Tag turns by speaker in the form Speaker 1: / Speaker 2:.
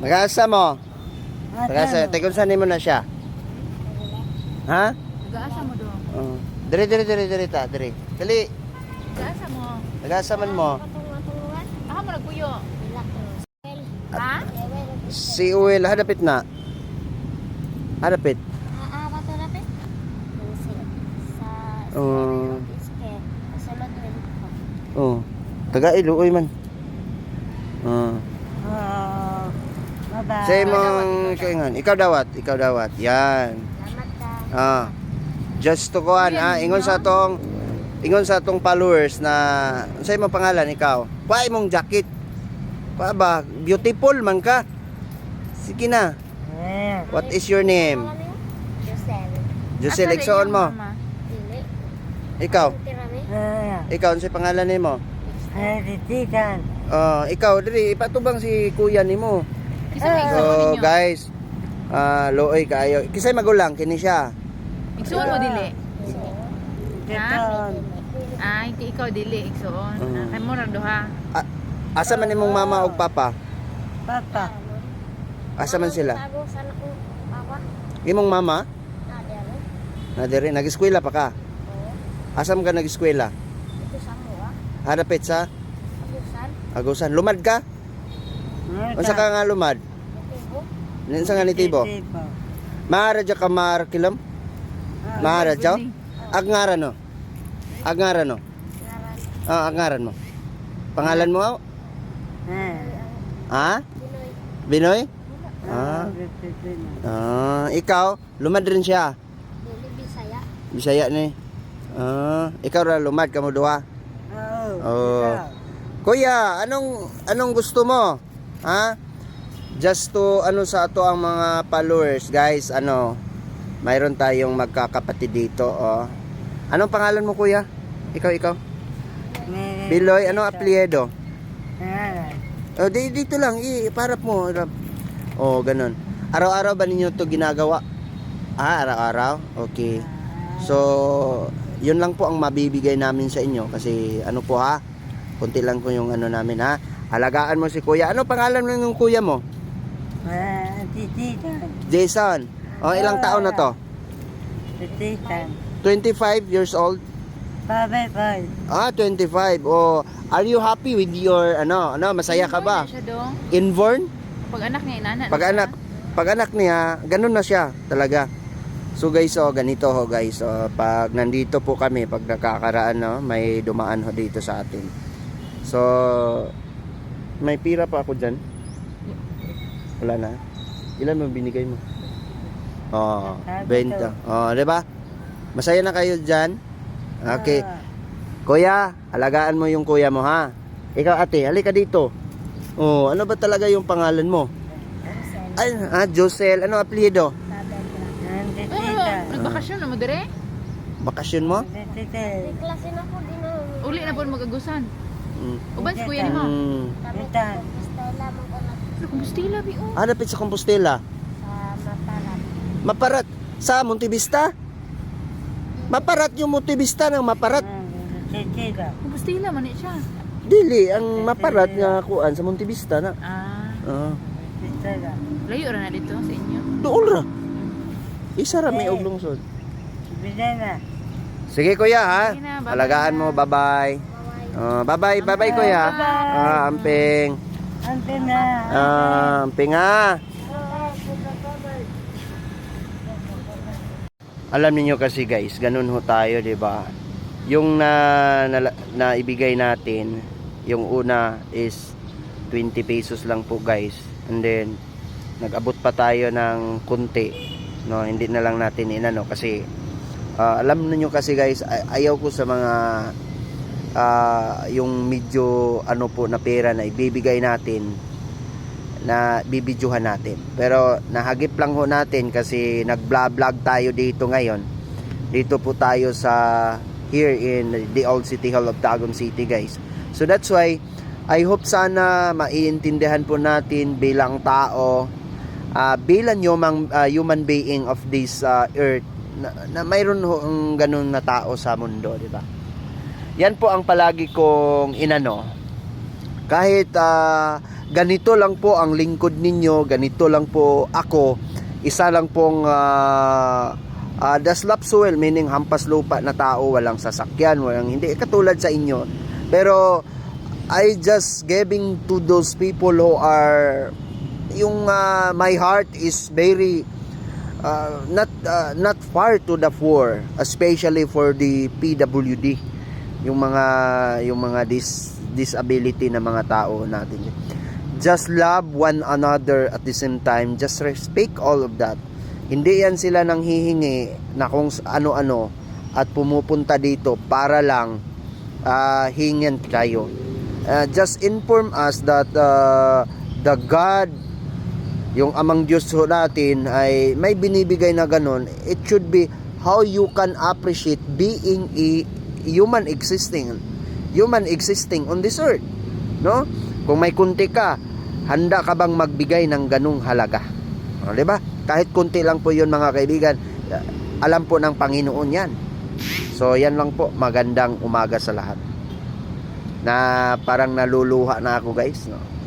Speaker 1: Nag-asa mo? Nag-asa, tekon saan mo na siya? Ha?
Speaker 2: Gaasa mo dong.
Speaker 1: Oh. Dire, dire, dire, dire ta, dire. Dali,
Speaker 2: Gaasa mo.
Speaker 1: nag-asa man mo.
Speaker 2: Aha mo nagpuyo. Ha?
Speaker 1: Si Uwel, hadapit na. Hadapit. Oh. Oh. Taga Iloy man. Oh.
Speaker 3: Oh, bye-bye.
Speaker 1: Sa imong kaingan, ikaw dawat, ikaw dawat. Yan. Ah. Just to kuan ah, ingon sa tong ingon sa tong followers na sa imong pangalan ikaw. Pa imong jacket. Pa ba, beautiful man ka. Sige na.
Speaker 3: Eh,
Speaker 1: What is your name? Josel, iksoon mo. Ikaw,
Speaker 3: eh,
Speaker 1: ikaw ano sa pangalan nimo?
Speaker 3: eh, titikan.
Speaker 1: Oh, ikaw diri ipatubang si kuya nimo. So, guys, ah looy kaayo. Kisay magulang kini siya.
Speaker 2: Igsuon mo dili.
Speaker 3: Titon.
Speaker 2: Ay, ti ikaw dili igsuon.
Speaker 1: Mm.
Speaker 2: Ah, Kay mo duha.
Speaker 1: Asa man imong mama ug papa?
Speaker 3: Papa.
Speaker 1: Asa man sila? Imong mama? Na diri nag-eskwela pa ka. Asam ka nag-eskwela? Hanapit sa Agusan. Lumad ka? Unsa ka nga lumad? Unsa nga nitibo?
Speaker 3: Titibo.
Speaker 1: Maara dya ka maar kilam? Maara dya? Agngara no. Agngara no. Ah, agngaran mo. Pangalan mo?
Speaker 3: Eh,
Speaker 1: Ha? Binoy? Ah.
Speaker 3: titibo.
Speaker 1: Ah, ikaw, lumad rin siya. Bisaya ni. Ah, ikaw ra lumad ka mo duha.
Speaker 3: Oo.
Speaker 1: Oo. Kuya, anong anong gusto mo? Ha? Just to ano sa ato ang mga followers, guys, ano, mayroon tayong magkakapatid dito, oh. Anong pangalan mo, kuya? Ikaw, ikaw.
Speaker 3: Ni-
Speaker 1: Biloy, anong apelyido?
Speaker 3: Eh,
Speaker 1: Oh, di, dito lang, i parap mo. Oh, ganun. Araw-araw ba ninyo to ginagawa? Ah, araw-araw? Okay. So, yun lang po ang mabibigay namin sa inyo kasi ano po ha, kunti lang po yung ano namin ha. Halagaan mo si kuya. Ano pangalan mo yung kuya mo?
Speaker 3: Eh, titikan.
Speaker 1: Jason. Oh, ilang taon na to?
Speaker 3: Titikan.
Speaker 1: 25 years old?
Speaker 3: Bye-bye.
Speaker 1: Ah, 25. Oh, are you happy with your ano, ano, masaya ka ba? Inborn?
Speaker 2: Pag anak niya inana. na
Speaker 1: Pag anak, pag anak niya, ganun na siya talaga. So guys, oh, ganito ho guys. Oh, pag nandito po kami, pag nakakaraan, no, may dumaan ho dito sa atin. So, may pira pa ako dyan. Wala na. Ilan mo binigay mo? Oh, 20. Oh, di ba? Masaya na kayo dyan? Okay. Kuya, alagaan mo yung kuya mo ha. Ikaw ate, halika dito. Oh, ano ba talaga yung pangalan mo? Ay, ah, Josel. Ano apelyido?
Speaker 3: Ah, titikan.
Speaker 2: nagbakasyon na mo dire.
Speaker 1: Bakasyon mo?
Speaker 3: Titikan.
Speaker 2: Uli na po magagusan.
Speaker 1: Mm.
Speaker 2: Uban si kuya nimo.
Speaker 1: Mm.
Speaker 3: Titan.
Speaker 2: Pero kumbustila bi oh.
Speaker 1: Ah, dapit sa Compostela. Maparat. Sa Montevista? Maparat yung Montevista ng maparat.
Speaker 3: Titikan.
Speaker 2: Kumbustila man ni siya.
Speaker 1: Dili, ang maparat nga kuan sa Montevista na.
Speaker 2: Ah,
Speaker 1: Ah,
Speaker 2: layo ra na dito sa inyo.
Speaker 1: doon ra. Isa ra may og lungsod. Sige kuya ha. Alagaan mo, bye-bye. Ah, bye-bye, bye-bye kuya.
Speaker 3: Bye-bye.
Speaker 1: Ah, amping.
Speaker 3: Ante na.
Speaker 1: Ah, amping ha. Alam niyo kasi guys, ganun ho tayo, 'di ba? Yung na, na na ibigay natin, yung una is 20 pesos lang po guys. And then nag-abot pa tayo ng kunti. No, hindi na lang natin inano kasi ah, alam niyo kasi guys, ay- ayaw ko sa mga ah, yung medyo ano po na pera na ibibigay natin na bibidyohan natin. Pero nahagip lang ho natin kasi nag-vlog tayo dito ngayon. Dito po tayo sa here in the old city hall of Tagum City guys. So that's why I hope sana maiintindihan po natin bilang tao ah, bilang human, ah, human being of this ah, earth na, na mayroon ho ganun na tao sa mundo, di ba? Yan po ang palagi kong inano. Kahit ah, ganito lang po ang lingkod ninyo, ganito lang po ako. Isa lang pong uh, uh, daslapsuel, meaning hampas lupa na tao, walang sasakyan, walang hindi. Katulad sa inyo. Pero I just giving to those people who are yung uh, my heart is very uh, not uh, not far to the poor especially for the PWD yung mga yung mga dis disability na mga tao natin. Just love one another at the same time. Just respect all of that. Hindi yan sila nang hihingi na kung ano-ano at pumupunta dito para lang uh, hingyan kayo. Uh, just inform us that uh, the God yung amang Diyos natin ay may binibigay na ganun. It should be how you can appreciate being a human existing human existing on this earth no? Kung may kunti ka handa ka bang magbigay ng ganung halaga? O, di ba? Kahit kunti lang po yun mga kaibigan alam po ng Panginoon yan. So yan lang po magandang umaga sa lahat. Na parang naluluha na ako guys no